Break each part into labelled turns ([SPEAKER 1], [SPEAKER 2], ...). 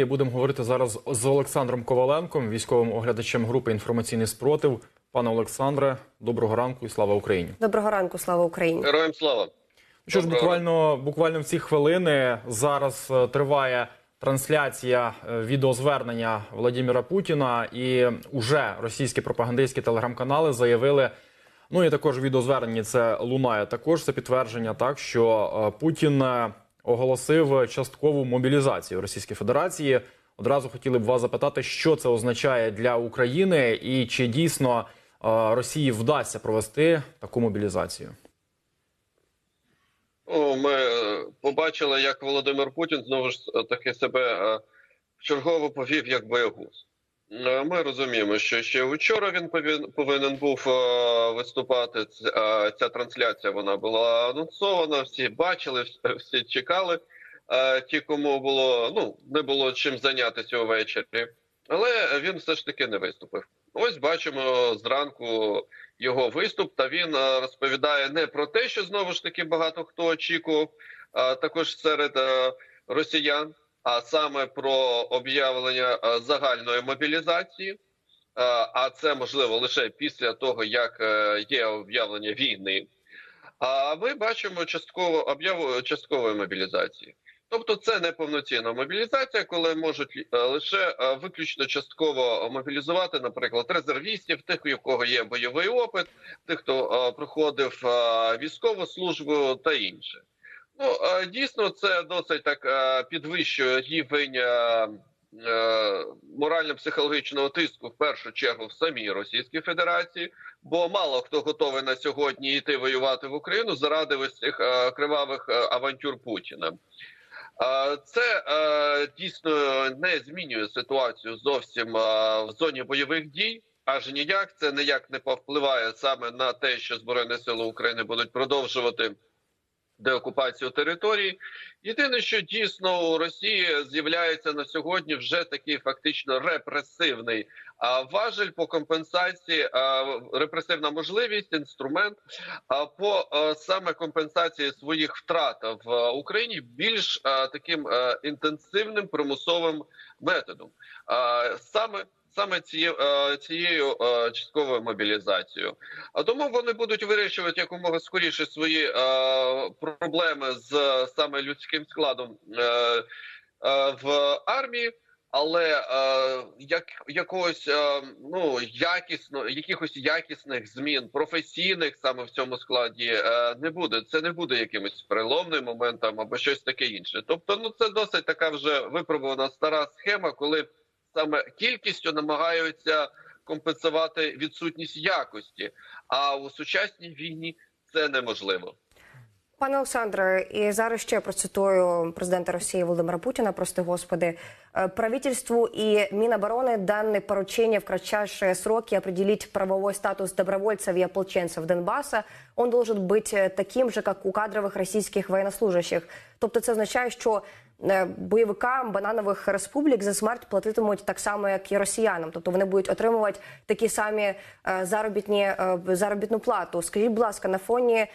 [SPEAKER 1] Будемо говорити зараз з Олександром Коваленком, військовим оглядачем групи інформаційний спротив. Пане Олександре, доброго ранку і слава Україні.
[SPEAKER 2] Доброго ранку, слава Україні.
[SPEAKER 3] Героям слава.
[SPEAKER 1] Що ж, буквально буквально в ці хвилини зараз е, триває трансляція е, відеозвернення Владимира Путіна, і уже російські пропагандистські телеграм-канали заявили. Ну і також в відеозверненні це лунає. Також це підтвердження, так що е, Путін оголосив часткову мобілізацію Російської Федерації. Одразу хотіли б вас запитати, що це означає для України, і чи дійсно е, Росії вдасться провести таку мобілізацію.
[SPEAKER 3] Ну, ми е, побачили, як Володимир Путін знову ж таки себе е, вчергово повів як боягуз. Е, Ми розуміємо, що ще вчора він повинен був е, виступати. Е, Ця трансляція вона була анонсована. Всі бачили, всі чекали. Ті, кому було ну не було чим зайнятися увечері, але він все ж таки не виступив. Ось бачимо зранку його виступ. Та він розповідає не про те, що знову ж таки багато хто очікував, а також серед росіян, а саме про об'явлення е, загальної мобілізації. Е, А це можливо лише після того, як е, є об'явлення війни. А ми бачимо частково об'яву часткової мобілізації. Тобто це не повноцінна мобілізація, коли можуть лише виключно частково мобілізувати, наприклад, резервістів, тих, у кого є бойовий опит, тих, хто проходив військову службу та інше. Ну е, дійсно, це досить так е, підвищує рівень е, морально-психологічного тиску в першу чергу в самій Російській Федерації, бо мало хто готовий на сьогодні йти воювати в Україну заради ось цих кривавих авантюр Путіна. Це дійсно не змінює ситуацію зовсім в зоні бойових дій. Аж ніяк це ніяк не повпливає саме на те, що збройні сили України будуть продовжувати деокупацію території. Єдине, що дійсно у Росії з'являється на сьогодні вже такий фактично репресивний а, важель по компенсації, репресивна можливість, інструмент а, по саме компенсації своїх втрат в Україні більш таким інтенсивним примусовим методом. Саме Саме цією, е, цією е, частковою мобілізацією, а тому вони будуть вирішувати якомога скоріше свої е, проблеми з саме людським складом в армії, але е, як якогось е, ну якісно, якихось якісних змін професійних саме в цьому складі е, не буде. Це не буде якимось переломним моментом або щось таке інше. Тобто, ну це досить така вже випробувана стара схема, коли саме кількістю намагаються компенсувати відсутність якості. А у сучасній війні це неможливо.
[SPEAKER 2] Пане Олександре, і зараз ще процитую президента Росії Володимира Путина, прости господи. «Э, Правительству и Минобороны даны поручения в кратчайшие сроки определить правовой статус добровольцев и ополченцев Донбасса. Он должен быть э, таким же, как у кадрових російських воєннослужащих. Тобто це означає, що е, бойовикам бананових республік за смерть платитимуть так само, як і росіянам. Тобто вони будуть отримувати такі самі е, заробітні е, заробітну плату. Скажіть, будь ласка, на фоні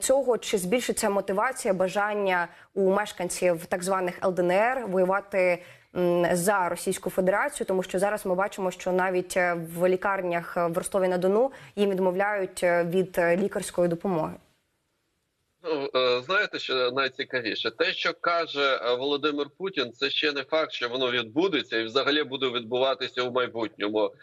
[SPEAKER 2] цього чи збільшиться мотивація бажання у мешканців так званих ЛДНР воювати за Російську Федерацію, тому що зараз ми бачимо, що навіть е, в лікарнях е, в Ростові на Дону їм відмовляють е, від е, лікарської допомоги.
[SPEAKER 3] Ну е, знаєте, що найцікавіше, те, що каже е, Володимир Путін, це ще не факт, що воно відбудеться і взагалі буде відбуватися у майбутньому.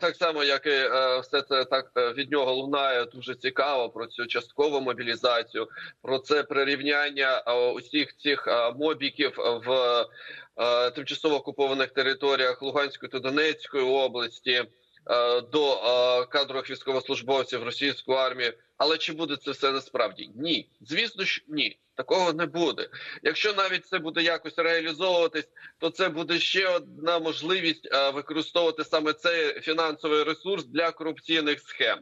[SPEAKER 3] Так само, як і е, все це так від нього лунає дуже цікаво про цю часткову мобілізацію, про це прирівняння усіх цих мобіків в тимчасово окупованих територіях Луганської та Донецької області до е, кадрових військовослужбовців російської армії. Але чи буде це все насправді? Ні, звісно ж, ні. Такого не буде. Якщо навіть це буде якось реалізовуватись, то це буде ще одна можливість е, використовувати саме цей фінансовий ресурс для корупційних схем.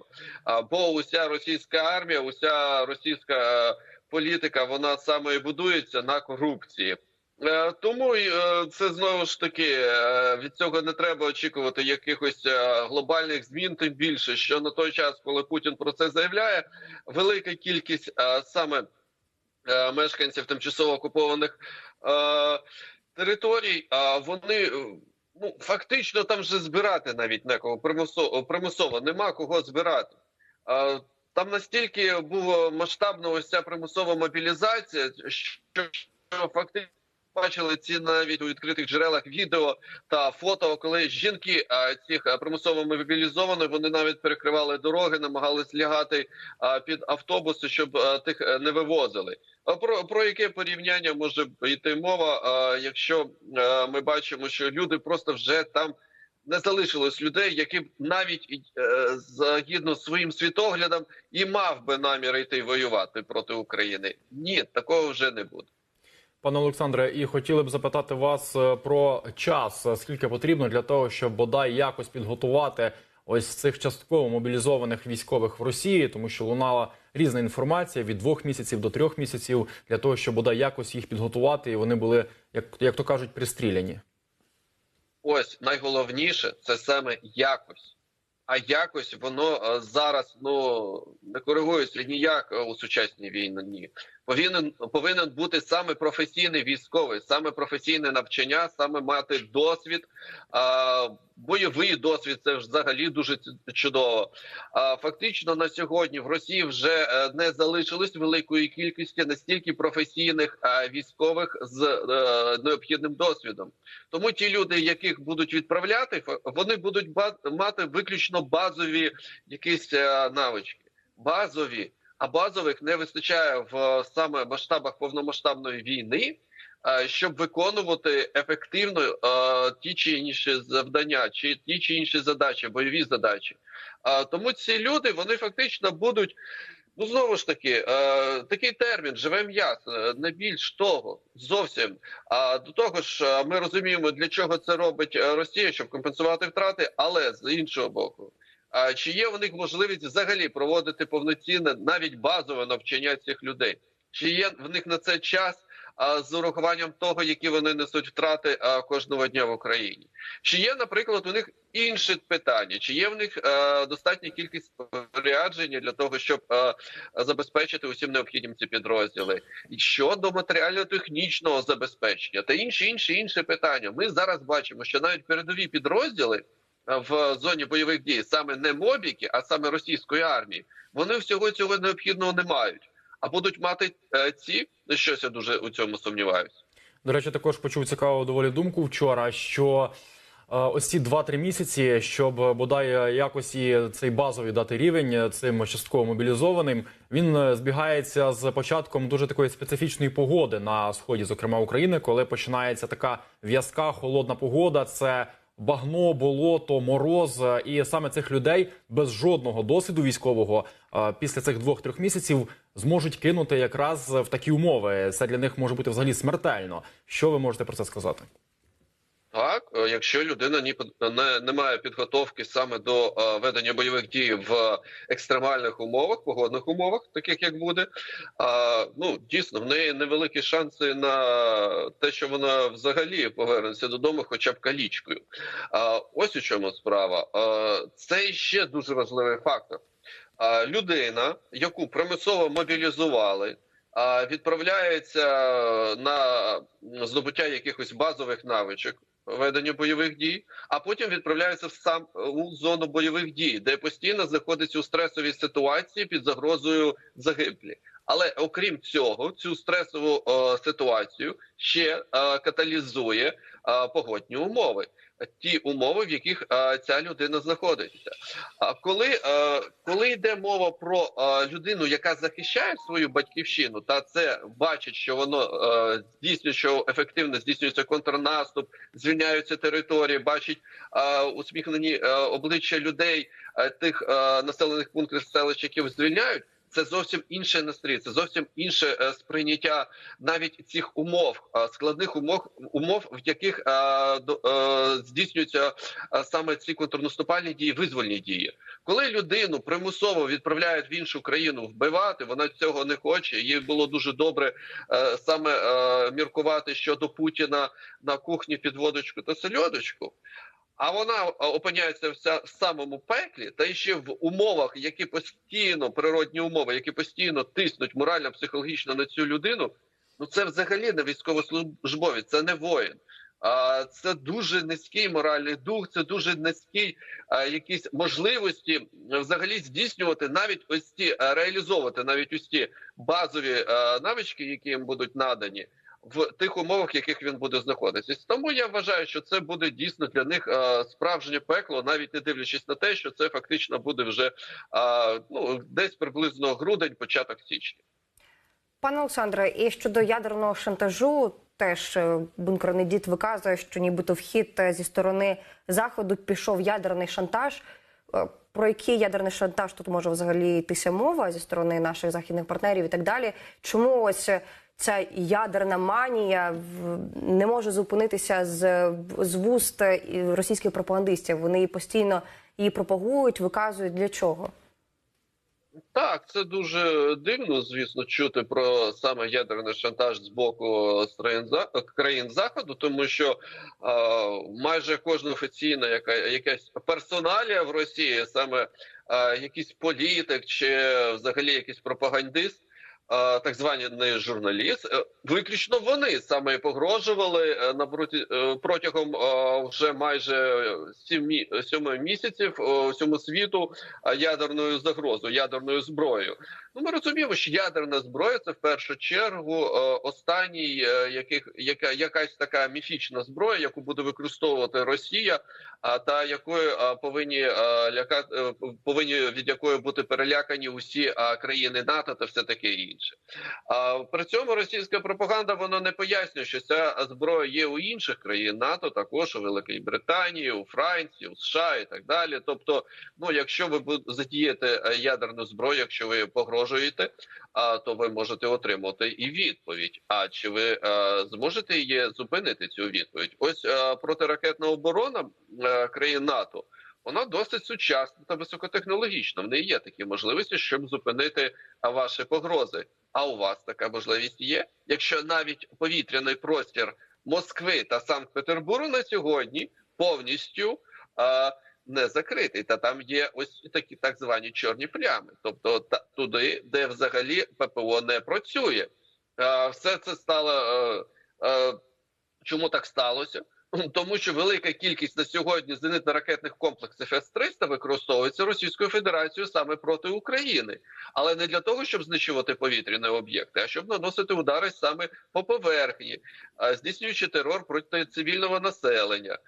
[SPEAKER 3] Бо уся російська армія, уся російська е, політика, вона саме і будується на корупції. Е, Тому е, це знову ж таки е, від цього не треба очікувати якихось глобальних змін. Тим більше, що на той час, коли Путін про це заявляє, велика кількість саме мешканців тимчасово окупованих територій, а вони ну фактично там вже збирати навіть некого примусово, примусово нема кого збирати. Там настільки була масштабна ось ця примусова мобілізація, що фактично бачили ці навіть у відкритих джерелах відео та фото, коли жінки цих примусово мобілізованих вони навіть перекривали дороги, намагались лягати під автобуси, щоб тих е, не вивозили. Про, про яке порівняння може йти мова, якщо ми бачимо, що люди просто вже там не залишилось людей, які б навіть е, згідно з своїм світоглядом і мав би намір йти воювати проти України. Ні, такого вже не буде.
[SPEAKER 1] Пане Олександре, і хотіли б запитати вас е, про час, скільки потрібно для того, щоб бодай якось підготувати ось цих частково мобілізованих військових в Росії, тому що лунала різна інформація від двох місяців до трьох місяців для того, щоб бодай якось їх підготувати, і вони були, як, як то кажуть, пристріляні.
[SPEAKER 3] Ось найголовніше це саме якось. А якось воно е, зараз ну не коригується ніяк е, у сучасній війні. Повинен повинен бути саме професійний військовий, саме професійне навчання, саме мати досвід. А, бойовий досвід це взагалі дуже чудово. А фактично на сьогодні в Росії вже е, не залишилось великої кількості настільки професійних е, військових з е, необхідним досвідом. Тому ті люди, яких будуть відправляти, вони будуть мати виключно базові якісь навички. Базові, а базових не вистачає в е, саме масштабах повномасштабної війни, е, щоб виконувати ефективно е, ті чи інші завдання, чи ті чи інші задачі, бойові задачі. Тому ці люди вони фактично будуть. Ну знову ж таки, е, такий термін живе м'ясо, не більш того, зовсім. А до того ж, ми розуміємо, для чого це робить Росія, щоб компенсувати втрати, але з іншого боку. Чи є в них можливість взагалі проводити повноцінне, навіть базове навчання цих людей? Чи є в них на це час з урахуванням того, які вони несуть втрати кожного дня в Україні? Чи є, наприклад, у них інші питання? Чи є в них е, достатня кількість спорядження для того, щоб е, забезпечити усім необхідним ці підрозділи? І щодо матеріально-технічного забезпечення та інші інші інші питання? Ми зараз бачимо, що навіть передові підрозділи в зоні бойових дій, саме не мобіки, а саме російської армії, вони всього цього необхідного не мають. А будуть мати е, ці, щось я дуже у цьому сумніваюся.
[SPEAKER 1] До речі, також почув цікаву доволі думку вчора, що е, ось ці 2-3 місяці, щоб бодай якось і цей базовий дати рівень цим частково мобілізованим, він е, збігається з початком дуже такої специфічної погоди на сході, зокрема України, коли починається така в'язка, холодна погода. Це багно, болото, мороз, Е, і саме цих людей без жодного досвіду військового е, після цих двох-трьох місяців зможуть кинути якраз в такі умови. Це для них може бути взагалі смертельно. Що ви можете про це сказати?
[SPEAKER 3] Так, е, якщо людина ні не, не має підготовки саме до е, ведення бойових дій в екстремальних умовах, погодних умовах, таких як буде, а, ну дійсно в неї невеликі шанси на те, що вона взагалі повернеться додому, хоча б калічкою. А, ось у чому справа. А, це ще дуже важливий фактор. А, людина, яку примусово мобілізували. Відправляється на здобуття якихось базових навичок ведення бойових дій, а потім відправляється в сам у зону бойових дій, де постійно знаходиться у стресовій ситуації під загрозою загиблі. Але окрім цього, цю стресову е, ситуацію ще е, каталізує е, погодні умови. Ті умови, в яких е, ця людина знаходиться. А коли, е, коли йде мова про е, людину, яка захищає свою батьківщину, та це бачить, що воно е, здійснює, що ефективно здійснюється контрнаступ, звільняються території, бачить е, усміхнені е, обличчя людей е, тих е, населених пунктів селищ, яких звільняють. Це зовсім інший настрій, це зовсім інше е, сприйняття навіть цих умов, е, складних умов, умов, в яких е, здійснюються саме ці контрнаступальні дії, визвольні дії. Коли людину примусово відправляють в іншу країну вбивати, вона цього не хоче. Їй було дуже добре саме міркувати щодо Путіна на кухні під водочку та сельодочку. А вона е, опиняється в самому пеклі, та ще в умовах, які постійно природні умови, які постійно тиснуть морально-психологічно на цю людину. Ну це взагалі не військовослужбовець, це не воїн. А це дуже низький моральний дух, це дуже низький а, якісь можливості е, взагалі здійснювати навіть ось ці е, реалізовувати навіть ось ці базові е, навички, які їм будуть надані в тих умовах, в яких він буде знаходитись. Тому я вважаю, що це буде дійсно для них е, справжнє пекло, навіть не дивлячись на те, що це фактично буде вже е, ну десь приблизно грудень, початок січня.
[SPEAKER 2] Пане Олександре, і щодо ядерного шантажу, теж е, бункерний дід виказує, що нібито вхід зі сторони заходу пішов ядерний шантаж. Про який ядерний шантаж тут може взагалі йтися мова зі сторони наших західних партнерів і так далі? Чому ось ця ядерна манія не може зупинитися з, з вуст е, російських пропагандистів? Вони її постійно її пропагують, виказують для чого?
[SPEAKER 3] Так, це дуже дивно, звісно, чути про саме ядерний шантаж з боку країн, заходу, тому що е, майже кожна офіційна яка якась персоналія в Росії, саме е, якийсь політик чи взагалі якийсь пропагандист. Так звані не журналіст, е, виключно вони саме погрожували е, на е, протягом вже майже сьоми місяців всьому світу ядерною загрозою, ядерною зброєю. Ну ми розуміємо, що ядерна зброя це в першу чергу останній яких яка якась така міфічна зброя, яку буде використовувати Росія, а та якою повинні а, ляка е, повинні від якої бути перелякані усі країни НАТО та все таке інше. А при цьому російська пропаганда вона не пояснює, що ця зброя є у інших країн НАТО, також у Великій Британії, у Франції, у США і так далі. Тобто, ну якщо ви задієте е, ядерну зброю, якщо ви погрожуєте, а то ви можете отримати і відповідь. А чи ви е, зможете її зупинити цю відповідь? Ось е, протиракетна оборона країн НАТО. Вона досить сучасна та високотехнологічна. В неї є такі можливості, щоб зупинити ваші погрози. А у вас така можливість є? Якщо навіть повітряний простір Москви та Санкт-Петербургу на сьогодні повністю е, не закритий, та там є ось такі так звані чорні плями, тобто та, туди, де взагалі ППО не працює. Е, все це стало. Е, е, чому так сталося? Тому що велика кількість на сьогодні зенитно-ракетних комплексів С-300 використовується Російською Федерацією саме проти України, але не для того, щоб знищувати повітряні об'єкти, а щоб наносити удари саме по поверхні, здійснюючи терор проти цивільного населення.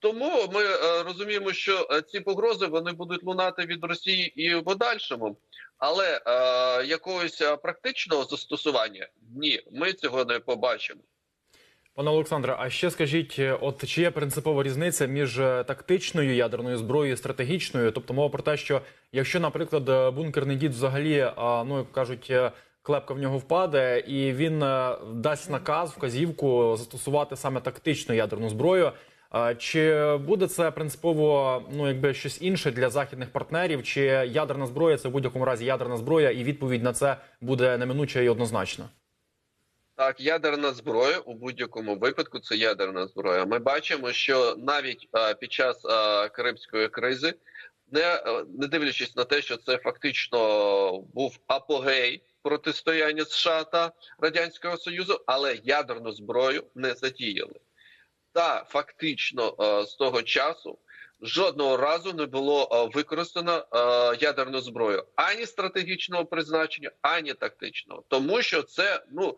[SPEAKER 3] Тому ми е, розуміємо, що е, ці погрози вони будуть лунати від Росії і в подальшому, але е, якогось практичного застосування ні, ми цього не побачимо.
[SPEAKER 1] Пане Олександре, а ще скажіть, е, от чи є принципова різниця між е, тактичною ядерною зброєю і стратегічною? Тобто мова про те, що якщо, наприклад, е, бункерний дід взагалі, ну кажуть, клепка в нього впаде, і він дасть наказ, вказівку застосувати саме тактичну ядерну зброю. Чи буде це принципово ну якби щось інше для західних партнерів? Чи ядерна зброя це в будь-якому разі ядерна зброя, і відповідь на це буде неминуча і однозначна?
[SPEAKER 3] Так, ядерна зброя у будь-якому випадку це ядерна зброя. Ми бачимо, що навіть е, під час е, Карибської кризи, не, е, не дивлячись на те, що це фактично був апогей протистояння США та Радянського Союзу, але ядерну зброю не задіяли. Та фактично е, з того часу жодного разу не було використано ядерну зброю ані стратегічного призначення, ані тактичного, тому що це ну.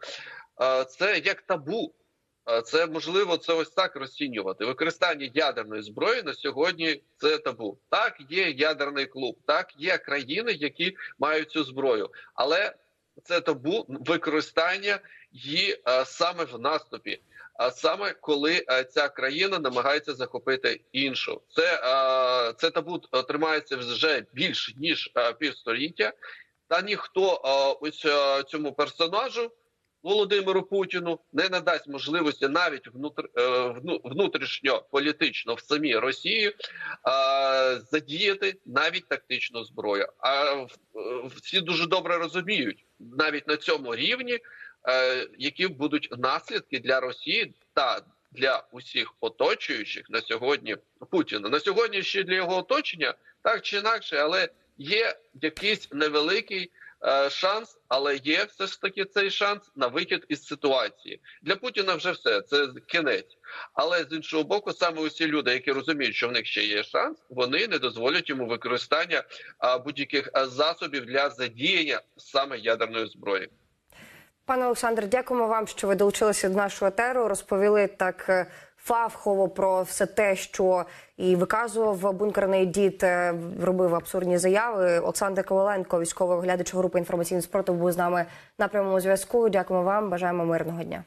[SPEAKER 3] Е, це як табу. Е, Це можливо це ось так розцінювати. Використання ядерної зброї на сьогодні це табу. Так, є ядерний клуб, так є країни, які мають цю зброю, але це табу використання її е, саме в наступі. А саме коли ця країна намагається захопити іншу, це, це табу тримається вже більш ніж півстоліття, та ніхто ось цьому персонажу. Володимиру Путіну не надасть можливості навіть внутр, е, внутрішньо в самій Росії е, задіяти навіть тактичну зброю. А е, всі дуже добре розуміють навіть на цьому рівні, е, які будуть наслідки для Росії та для усіх оточуючих на сьогодні Путіна. На сьогодні ще для його оточення так чи інакше, але є якийсь невеликий е, шанс, але є все ж таки цей шанс на вихід із ситуації. Для Путіна вже все це кінець. Але з іншого боку, саме усі люди, які розуміють, що в них ще є шанс, вони не дозволять йому використання будь-яких засобів для задіяння саме ядерної зброї.
[SPEAKER 2] Пане Олександр, дякуємо вам, що ви долучилися до нашого етеру. Розповіли так е, фахово про все те, що і виказував бункерний дід, е, робив абсурдні заяви. Олександр Коваленко, військовий оглядач групи інформаційний спротив, був з нами на прямому зв'язку. Дякуємо вам. Бажаємо мирного дня.